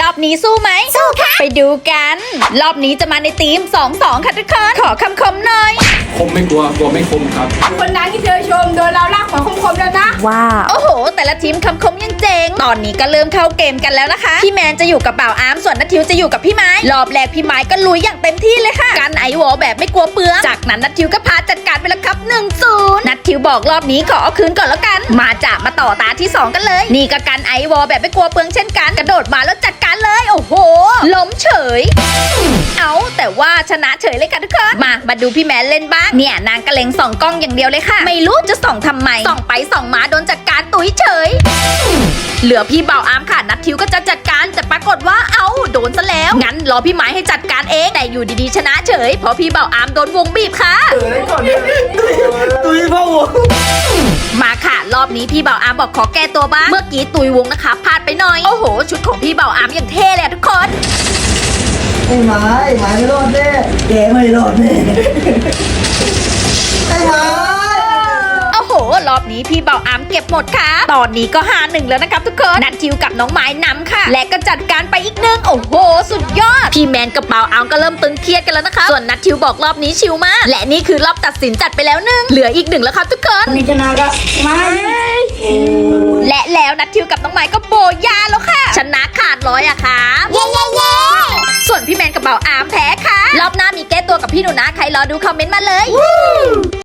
รอบนี้สู้ไหมสู้ค่ะ ไปดูกัน รอบนี้จะมาในทีม 2-2 ค่ะทุกคน ขอคำคมหน่อย คมไม่กลัวกลัวไม่คมครับ คนนั้นที่เธอชมโดนเราลากหัวคมๆแล้วนะ ว้าว โอ้โห แต่ละทีมคำคมยังเจ๋ง ตอนนี้ก็เริ่มเข้าเกมกันแล้วนะคะ พี่แมนจะอยู่กับบ่าวอาร์ม ส่วนนัททิวจะอยู่กับพี่ไม้ รอบแรกพี่ไม้ก็ลุยอย่างเต็มที่เลยค่ะกันไอวอลแบบไม่กลัวเปลือง จากนั้นนัททิวก็พาจัดการไปแล้วครับ1นศูนย์นัททิวบอกรอบนี้ขอเอาคืนก่อนแล้วกัน มาจ่ะมาต่อตาที่ 2 กันเลย นี่ก็กันไอวอลแบบไม่กลัวเปลืองเช่นกัน กระโดดมาแล้วจัดการเลย โอ้โห ล้มเฉย เอาแต่ว่าชนะเฉยเลยค่ะทุกคน มามาดูพี่แมนเล่นบ้าง เนี่ยนางกระเลงส่องกล้องอย่างเดียวเลยค่ะ ไม่รู้จะส่องทำไม ส่องไปส่องมาโดนจัดการตุ้ยเฉย เหลือพี่เบาอามค่ะนัดทิวก็จะจัดการแต่ปรากฏว่าเอาโดนซะแล้ว งั้นรอพี่ไม้ให้จัดการเองแต่อยู่ดีๆชนะเฉยเพราะพี่เบาอามโดนวงบีบค่ะตุย รอบนี้พี่เบาอามบอกขอแก้ตัวบ้าง เมื่อกี้ตุยวงนะคะพลาดไปหน่อย โอ้โห ชุดของพี่เบาอามอย่างเท่เลยอะทุกคน ไอ้ไม้ไม้ไม่รอดแน่แกไม่รอดแน่ อบนี้พี่เบาอามเก็บหมดค่ะ ตอนนี้ก็หาหนึ่งแล้วนะครับทุกคนนัดทิวกับน้องไม้นำค่ะ และก็จัดการไปอีกหนึ่งโอ้โห สุดยอด พี่แมนกับเบาอามก็เริ่มตึงเครียดกันแล้วนะคะ ส่วนนัดทิวบอกรอบนี้ชิลมาก และนี่คือรอบตัดสินจัดไปแล้วหนึ่งเหลืออีกหนึ่งแล้วครับทุกคนนี่ชนะก็ไม้และแล้วนัดทิวกับน้องไม้ก็โบยาแล้วค่ะ ชนะขาดร้อยอะค่ะเย้เย้เย้ส่วนพี่แมนกับเบาอามแพ้ค่ะรอบหน้ามีแก้ตัวกับพี่หนูนะใครรอดูคอมเมนต์มาเลย